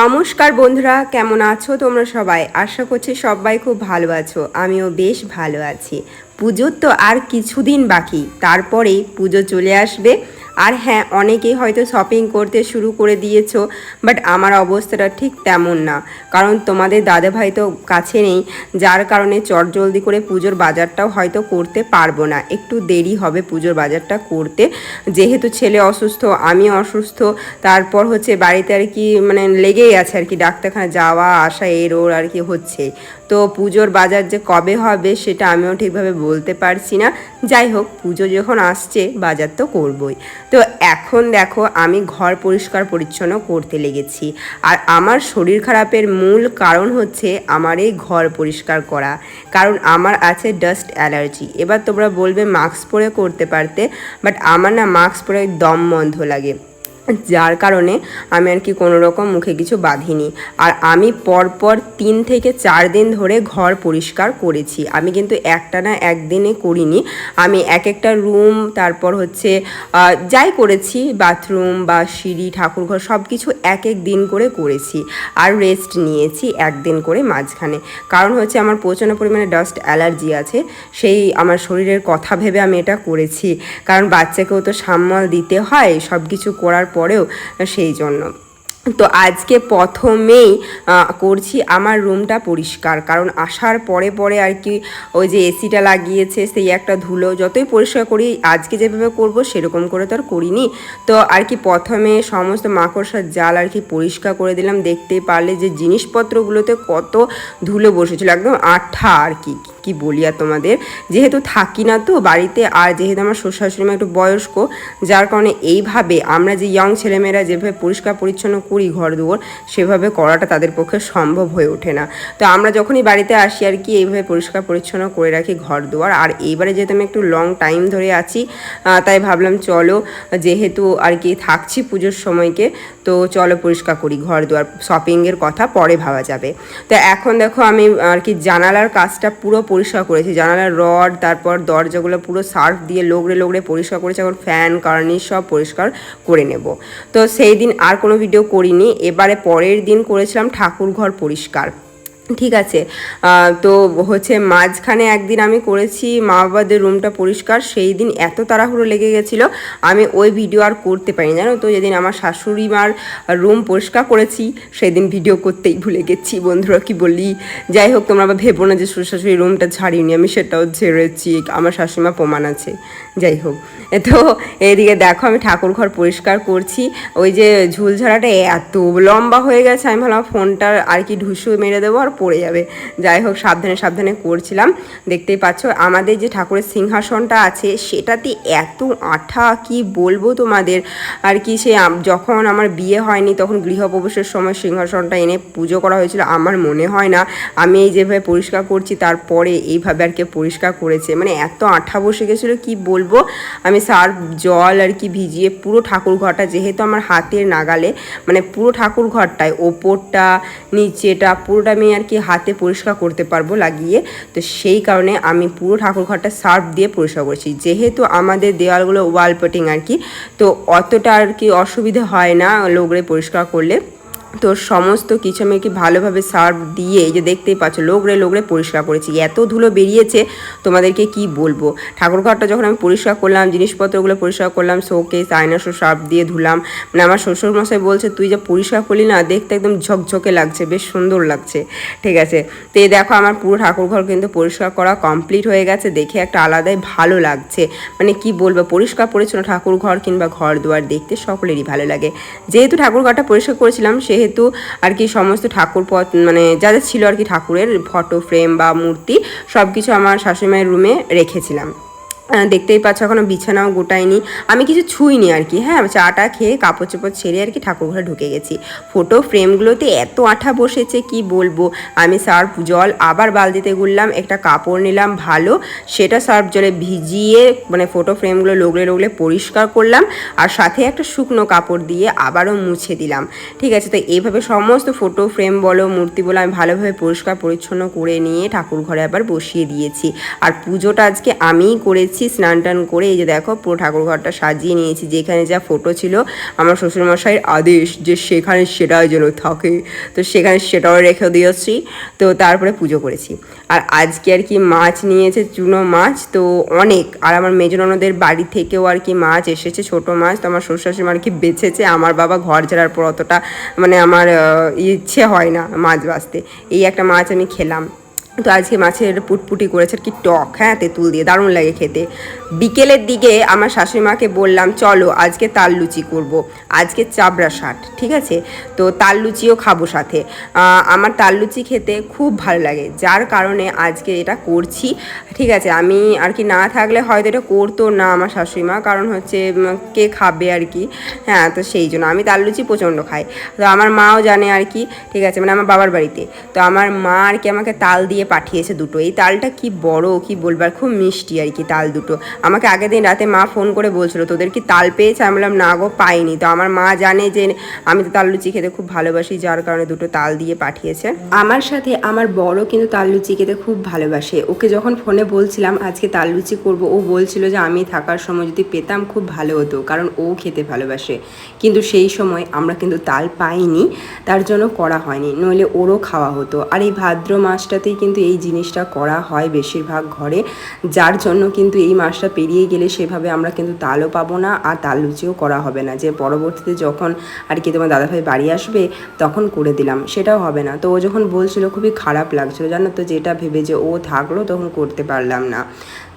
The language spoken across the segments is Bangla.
নমস্কার বন্ধুরা, কেমন আছো তোমরা সবাই? আশা করছি সবাই খুব ভালো আছো, আমিও বেশ ভালো আছি। পুজোর তো আর কিছুদিন বাকি, তারপরেই পুজো চলে আসবে। আর হ্যাঁ অনেকেই হয়তো শপিং করতে শুরু করে দিয়েছ বাট আমার অবস্থাটা ঠিক তেমন না। কারণ তোমাদের দাদাভাই তো কাছে নেই, যার কারণে চটজলদি করে পুজোর বাজারটাও হয়তো করতে পারব না। একটু দেরি হবে পুজোর বাজারটা করতে। যেহেতু ছেলে অসুস্থ, আমি অসুস্থ, তারপর হচ্ছে বাড়িতে আর কি মানে লেগেই আছে আর কি। ডাক্তারখানা যাওয়া, আসা এর ওর আর কি হচ্ছে তো পুজোর বাজার যে কবে হবে সেটা আমিও ঠিকভাবে বলতে পারছি না। যাই হোক, পুজো যখন আসছে, বাজার তো করবই। তো এখন দেখো, আমি ঘর পরিষ্কার পরিচ্ছন্ন করতে লেগেছি। আর আমার শরীর খারাপের মূল কারণ হচ্ছে আমার এই ঘর পরিষ্কার করা। কারণ আমার আছে ডাস্ট অ্যালার্জি এবার তোমরা বলবে মাস্ক পরে করতে পারতে বাট আমার না মাস্ক পরে দম বন্ধ লাগে। যার কারণে আমি আর কি কোনো রকম মুখে কিছু বাঁধিনি। আর আমি পরপর তিন থেকে চার দিন ধরে ঘর পরিষ্কার করেছি। আমি কিন্তু একটা না একদিনে করিনি। আমি এক একটা রুম, তারপর হচ্ছে যাই করেছি, বাথরুম বা সিঁড়ি, ঠাকুরঘর সব কিছু এক এক দিন করে করেছি। আর রেস্ট নিয়েছি একদিন করে মাঝখানে। কারণ হচ্ছে আমার প্রচণ্ড পরিমাণে ডাস্ট অ্যালার্জি আছে। সেই আমার শরীরের কথা ভেবে আমি এটা করেছি। কারণ বাচ্চাকেও তো সামাল দিতে হয় সব কিছু করার পরেও সেই জন্য। তো আজকে প্রথমেই করছি আমার রুমটা পরিষ্কার। কারণ আসার পরে পরে আর কি ওই যে এসিটা লাগিয়েছে, সেই একটা ধুলো যতই পরিষ্কার করি, আজকে যেভাবে করব সেরকম করে তো আর করিনি। তো আর কি প্রথমে সমস্ত মাকড়সার জাল আর কি পরিষ্কার করে দিলাম। দেখতেই পারলে যে জিনিসপত্রগুলোতে কত ধুলো বসেছিল, একদম আঠা আর কি। কি বলি আর তোমাদের? যেহেতু থাকি না তো বাড়িতে, আর যেহেতু আমার শ্বশুর শাশুড়ি মা একটু বয়স্ক, যার কারণে এইভাবে আমরা যে ইয়ং ছেলেমেয়েরা যেভাবে পরিষ্কার পরিচ্ছন্ন করি ঘর দুয়ার সেভাবে করাটা তাদের পক্ষে সম্ভব হয়ে ওঠে না। তো আমরা যখনই বাড়িতে আসি আর কি, এইভাবে পরিষ্কার পরিচ্ছন্ন করে রাখি ঘর দুয়ার আর এইবারে যেহেতু আমি একটু লং টাইম ধরে আছি তাই ভাবলাম চলো, যেহেতু আর কি থাকছি পুজোর সময়কে, তো চলো পরিষ্কার করি ঘর দুয়ার শপিংয়ের কথা পরে ভাবা যাবে। তো এখন দেখো আমি আর কি জানালার কাজটা পুরো পরিষ্কার করেছি। জানালার রড, তারপর দরজাগুলো পুরো সার্ফ দিয়ে লোগড়ে লোগড়ে পরিষ্কার করেছি। এখন ফ্যান, কার্নিশ সব পরিষ্কার করে নেব। তো সেই দিন আর কোনো ভিডিও করিনি। এবারে পরের দিন করেছিলাম ঠাকুর ঘর পরিষ্কার। ঠিক আছে। তো হচ্ছে মাঝখানে একদিন আমি করেছি মা বাবাদের রুমটা পরিষ্কার, সেই দিন এত তাড়াহুড়ো লেগে গেছিল, আমি ওই ভিডিও আর করতে পারিনি। জানো তো, যেদিন আমার শাশুড়ি মার রুম পরিষ্কার করেছি, সেদিন ভিডিও করতেই ভুলে গেছি। বন্ধুরা, কি বলি? যাই হোক, তোমরা আবার ভেবো না যে শ্বশুর শাশুড়ি রুমটা ছাড়িনি আমি সেটাও ঝেড়েছি, আমার শাশুড়িমা প্রমাণ আছে। যাই হোক, তো এদিকে দেখো, আমি ঠাকুর ঘর পরিষ্কার করছি। ওই যে ঝুলঝাড়াটা এত লম্বা হয়ে গেছে, আমি ভাবলাম ফোনটা আর কি ঢুসু মেরে দেবো, আর পড়ে যাবে। যাই হোক, সাবধানে সাবধানে করছিলাম। দেখতেই পাচ্ছ, আমাদের যে ঠাকুরের সিংহাসনটা আছে, সেটাতে এত আঠা, কি বলব তোমাদের? আর কি সে যখন আমার বিয়ে হয়নি, তখন গৃহপ্রবেশের সময় সিংহাসনটা এনে পুজো করা হয়েছিল। আমার মনে হয় না, আমি এই যেভাবে পরিষ্কার করছি, তারপরে এইভাবে আর কি পরিষ্কার করেছে। মানে এত আঠা বসে গেছিল, কি বলব? আমি সার্ফ জল আর কি ভিজিয়ে পুরো ঠাকুর ঘরটা, যেহেতু আমার হাতের নাগালে মানে পুরো ঠাকুর ঘরটায় ওপরটা, নিচেটা, পুরোটা আমি আর কি হাতে পরিষ্কার করতে পারব লাগিয়ে। তো সেই কারণে আমি পুরো ঠাকুর ঘরটা সার্ফ দিয়ে পরিষ্কার করছি। যেহেতু আমাদের দেওয়ালগুলো ওয়াল পেটিং আর কি, তো অতটা আর কি অসুবিধে হয় না লোগড়ে পরিষ্কার করলে। তো সমস্ত কিছু আমি কি ভালোভাবে সার্ভ দিয়ে এই যে দেখতেই পাচ্ছ, লোগড়ে লোগড়ে পরিষ্কার করেছি। এত ধুলো বেরিয়েছে, তোমাদেরকে কি বলব? ঠাকুরঘরটা যখন আমি পরিষ্কার করলাম, জিনিসপত্রগুলো পরিষ্কার করলাম শোকেস আয়নাসো সার্ফ দিয়ে ধুলাম মানে আমার শ্বশুরমশাই বলছে, তুই যে পরিষ্কার করলি না, দেখতে একদম ঝকঝকে লাগছে, বেশ সুন্দর লাগছে। ঠিক আছে? তো এই দেখো, আমার পুরো ঠাকুরঘর কিন্তু পরিষ্কার করা কমপ্লিট হয়ে গেছে, দেখে একটা আলাদাই ভালো লাগছে। মানে কি বলব, পরিষ্কার পরিচ্ছন্ন ঠাকুর ঘর কিংবা ঘর দুয়ার দেখতে সকলেরই ভালো লাগে। যেহেতু ঠাকুর ঘরটা পরিষ্কার করেছিলাম সেহেতু আর কি সমস্ত ঠাকুর পথ মানে যা যা ছিল আর কি ঠাকুরের ফটো ফ্রেম বা মূর্তি সব কিছু আমার শাশুড়ি মায়ের রুমে রেখেছিলাম। দেখতেই পাচ্ছ, এখনও বিছানাও গোটাইনি। আমি কিছু ছুঁইনি আর কি হ্যাঁ চাটা খেয়ে কাপড় চোপড় ছেড়ে আর কি ঠাকুর ঘরে ঢুকে গেছি। ফটো ফ্রেমগুলোতে এত আঠা বসেছে, কি বলব? আমি সার্ফ জল, আবার বালতিতে গুললাম একটা কাপড় নিলাম, ভালো। সেটা সার্ফ জলে ভিজিয়ে মানে ফটো ফ্রেমগুলো লোগলে লগলে পরিষ্কার করলাম, আর সাথে একটা শুকনো কাপড় দিয়ে আবারও মুছে দিলাম। ঠিক আছে, তো এইভাবে সমস্ত ফটো ফ্রেম বলো, মূর্তি বলো, আমি ভালোভাবে পরিষ্কার পরিচ্ছন্ন করে নিয়ে ঠাকুর ঘরে আবার বসিয়ে দিয়েছি। আর পুজোটা আজকে আমিই করেছি নিয়েছি স্নান টান করে এই যে দেখো পুরো ঠাকুর ঘরটা সাজিয়ে নিয়েছি, যেখানে যা ফটো ছিল আমার শ্বশুরমশাইয়ের আদেশ যে সেখানে সেটাই যেন থাকে। তো সেখানে সেটাও রেখে দিয়েছি তো তারপরে পুজো করেছি। আর আজকে আর কি মাছ নিয়েছে, চুনো মাছ, তো অনেক। আর আমার মেজননদের বাড়ি থেকেও আর কি মাছ এসেছে, ছোট মাছ, তো আমার শ্বশুর শাশুড়ি আর কি বেছেছে, আমার বাবা ঘর ছাড়ার পর অতটা মানে আমার ইচ্ছে হয় না মাছ বাছতে এই একটা মাছ আমি খেলাম। তো আজকে মাছের পুটপুটি করেছে আর কি টক। হ্যাঁ তেঁতুল দিয়ে দারুণ লাগে খেতে। বিকেলের দিকে আমার শাশুড়িমাকে বললাম, চলো, আজকে তাল লুচি করব। আজকে চাবড়া শাট ঠিক আছে? তো তাল লুচিও খাব সাথে। আমার তাল লুচি খেতে খুব ভালো লাগে, যার কারণে আজকে এটা করছি, ঠিক আছে? আমি আর কি না থাকলে হয়তো এটা করতো না আমার শাশুড়িমা, কারণ হচ্ছে কে খাবে আর কি? হ্যাঁ তো সেই জন্য আমি তাল লুচি প্রচণ্ড খাই। তো আমার মাও জানে আর কি, ঠিক আছে? মানে আমার বাবার বাড়িতে। তো আমার মা আর কি আমাকে তাল দিয়ে পাঠিয়েছে দুটো। এই তালটা কি বড়, কি বলবার খুব মিষ্টি আর কি তাল দুটো। আমাকে আগের দিন রাতে মা ফোন করে বলছিল, তোদের কি তাল পেয়েছে? আমি বললাম, না গো, পাইনি। তো আমার মা জানে যে আমি তো তাল লুচি খেতে খুব ভালোবাসি, যার কারণে দুটো তাল দিয়ে পাঠিয়েছে। আমার সাথে আমার বড় কিন্তু তাল লুচি খেতে খুব ভালোবাসে। ওকে যখন ফোনে বলছিলাম, আজকে তাল লুচি করব, ও বলছিল যে, আমি থাকার সময় যদি পেতাম খুব ভালো হতো, কারণ ও খেতে ভালোবাসে। কিন্তু সেই সময় আমরা কিন্তু তাল পাইনি, তার জন্য করা হয়নি, নইলে ওরও খাওয়া হতো। আর এই ভাদ্র মাসটাতেই কিন্তু এই জিনিসটা করা হয় বেশিরভাগ ঘরে, যার জন্য কিন্তু এই মাসটা পেরিয়ে গেলে সেভাবে আমরা কিন্তু তালও পাবো না আর তাল লুচিও করা হবে না। যে পরবর্তীতে যখন আর কি তোমার দাদাভাই বাড়ি আসবে, তখন করে দিলাম। সেটাও হবে না। তো ও যখন বলছিল, খুবই খারাপ লাগছিল। জানো তো, যেটা ভেবে যে ও থাকল, তখন করতে পারলাম না।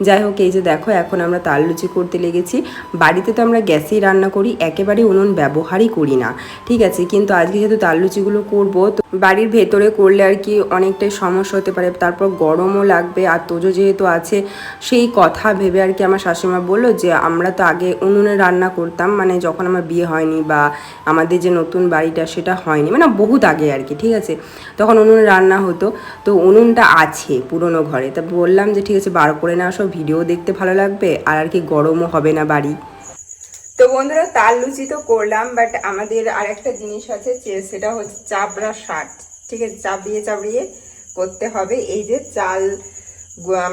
যাই হোক, এই যে দেখো, এখন আমরা তাল লুচি করতে লেগেছি। বাড়িতে তো আমরা গ্যাসেই রান্না করি, একেবারে উনুন ব্যবহারই করি না। ঠিক আছে, কিন্তু আজকে যেহেতু তাল লুচিগুলো করব, তো বাড়ির ভেতরে করলে আর কি অনেকটাই সমস্যা হতে পারে। তারপর গরমও লাগবে, আর তোজো যেহেতু আছে, সেই কথা ভেবে আর কি আমার শাশুড়িমা বলল যে, আমরা তো আগে উনুনে রান্না করতাম মানে যখন আমার বিয়ে হয়নি বা আমাদের যে নতুন বাড়িটা, সেটা হয়নি। মানে বহুত আগে আর কি, ঠিক আছে? তখন উনুনে রান্না হতো, তো উনুনটা আছে পুরনো ঘরে। তা বললাম যে, ঠিক আছে, বার করে না সব ভিডিও দেখতে ভালো লাগবে, আর আর কি গরমও হবে না বাড়ি। তো বন্ধুরা, তাল লুচি তো করলাম বাট আমাদের আর একটা জিনিস আছে সেটা হচ্ছে চাবড়া শাট ঠিক আছে চাবড়িয়ে চাপড়িয়ে করতে হবে। এই যে চাল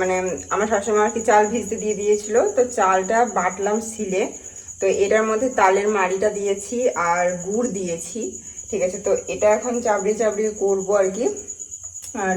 মানে আমার শাশুড়ি আর কি চাল ভিজতে দিয়ে দিয়েছিল, তো চালটা বাটলাম সিলে তো এটার মধ্যে তালের মাড়িটা দিয়েছি আর গুড় দিয়েছি। ঠিক আছে, তো এটা এখন চাবড়িয়ে চাবড়িয়ে করব আর কি। আর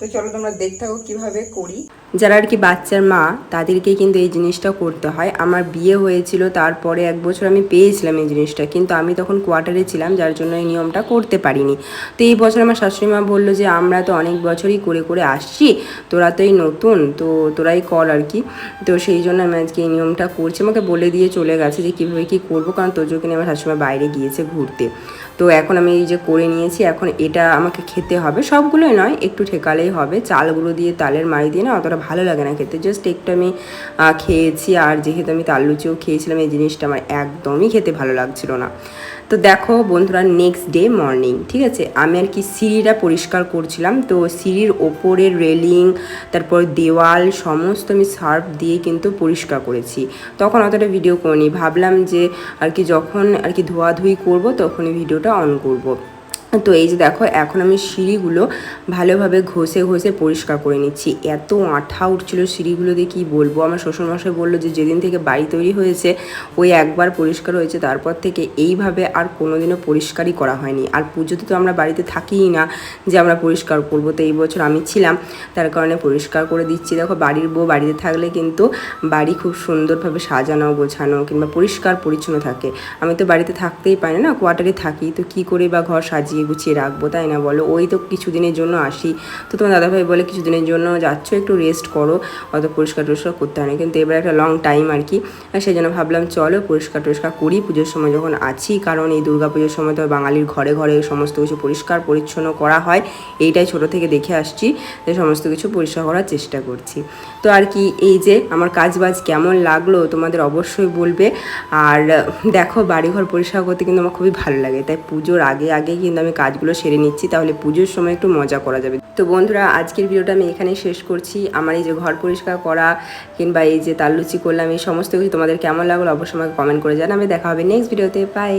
তো চলো তোমরা দেখতে থাকো কীভাবে করি। যারা আর কি বাচ্চার মা তাদেরকে কিন্তু এই জিনিসটা করতে হয়। আমার বিয়ে হয়েছিল, তারপরে এক বছর আমি পেয়েছিলাম এই জিনিসটা। কিন্তু আমি তখন কোয়ার্টারে ছিলাম, যার জন্য এই নিয়মটা করতে পারিনি। তো এই বছর আমার শাশুড়ি মা বলল যে, আমরা তো অনেক বছরই করে করে আসছি। তোরা তো এই নতুন, তো তোরাই কর আর কি। তো সেই জন্য আমি আজকে এই নিয়মটা করছি। আমাকে বলে দিয়ে চলে গেছে যে, কীভাবে কী করব? কারণ তোজোকে নিয়ে আমার শাশুড়ি মা বাইরে গিয়েছে ঘুরতে। তো এখন আমি এই যে করে নিয়েছি, এখন এটা আমাকে খেতে হবে। সবগুলোই নয়, একটু ঠেকালেই হবে। চালগুলো দিয়ে তালের মারি দিয়ে না অতটা ভালো লাগে না খেতে। জাস্ট একটু আমি খেয়েছি আর যেহেতু আমি তাল লুচিও খেয়েছিলাম, এই জিনিসটা আমার একদমই খেতে ভালো লাগছিল না। তো দেখো বন্ধুরা নেক্সট ডে মর্নিং ঠিক আছে? আমি আর কি সিঁড়িটা পরিষ্কার করছিলাম। তো সিঁড়ির ওপরের রেলিং তারপর দেওয়াল সমস্ত আমি সার্ফ দিয়ে কিন্তু পরিষ্কার করেছি। তখন অতটা ভিডিও করিনি। ভাবলাম যে আর কি যখন আর কি ধোয়াধুয়ি করব, তখনই ভিডিওটা অন করব। তো এই যে দেখো, এখন আমি সিঁড়িগুলো ভালোভাবে ঘষে ঘষে পরিষ্কার করে নিচ্ছি। এত আঠা উঠছিল সিঁড়িগুলোতে কী বলব? আমার শ্বশুরমশাই বলল যে, যেদিন থেকে বাড়ি তৈরি হয়েছে, ওই একবার পরিষ্কার হয়েছে, তারপর থেকে এইভাবে আর কোনোদিনও পরিষ্কারই করা হয়নি। আর পুজোতে তো আমরা বাড়িতে থাকিই না যে, আমরা পরিষ্কার করব। তো এই বছর আমি ছিলাম, তার কারণে পরিষ্কার করে দিচ্ছি। দেখো, বাড়ির বউ বাড়িতে থাকলে কিন্তু বাড়ি খুব সুন্দরভাবে সাজানো, গোছানো কিংবা পরিষ্কার পরিচ্ছন্ন থাকে। আমি তো বাড়িতে থাকতেই পারি না, কোয়ার্টারে থাকি, তো কি করে বা ঘর সাজিয়ে গুছিয়ে রাখব, তাই না বলো? ওই তো কিছুদিনের জন্য আসি। তো তোমার দাদাভাই বলে, কিছুদিনের জন্য যাচ্ছ, একটু রেস্ট করো। অত পরিষ্কার টরিষ্কার করতে হয় না। কিন্তু এবার একটা লং টাইম আর কি। সেই জন্য ভাবলাম, চলো, পরিষ্কার টরিষ্কার করি, পুজোর সময় যখন আছি। কারণ এই দুর্গা পুজোর সময় তো বাঙালির ঘরে ঘরে সমস্ত কিছু পরিষ্কার, পরিচ্ছন্ন করা হয়। এইটাই ছোট থেকে দেখে আসছি যে সমস্ত কিছু পরিষ্কার করার চেষ্টা করছি। তো আর কি, এই যে আমার কাজ বাজ কেমন লাগল তোমাদের অবশ্যই বলবে। আর দেখো, বাড়িঘর পরিষ্কার করতে কিন্তু আমার খুবই ভালো লাগে। তাই পুজোর আগে আগে কিন্তু আমি কাজগুলো সেরে নিচ্ছি, তাহলে পুজোর সময় একটু মজা করা যাবে। তো বন্ধুরা, আজকের ভিডিওটা আমি এখানেই শেষ করছি। আমার এই যে ঘর পরিষ্কার করা কিংবা এই যে তাল্লুচি করলাম, এই সমস্ত কিছু তোমাদের কেমন লাগল অবশ্যই আমাকে কমেন্ট করে জানাবে। দেখা হবে নেক্সট ভিডিওতে পাই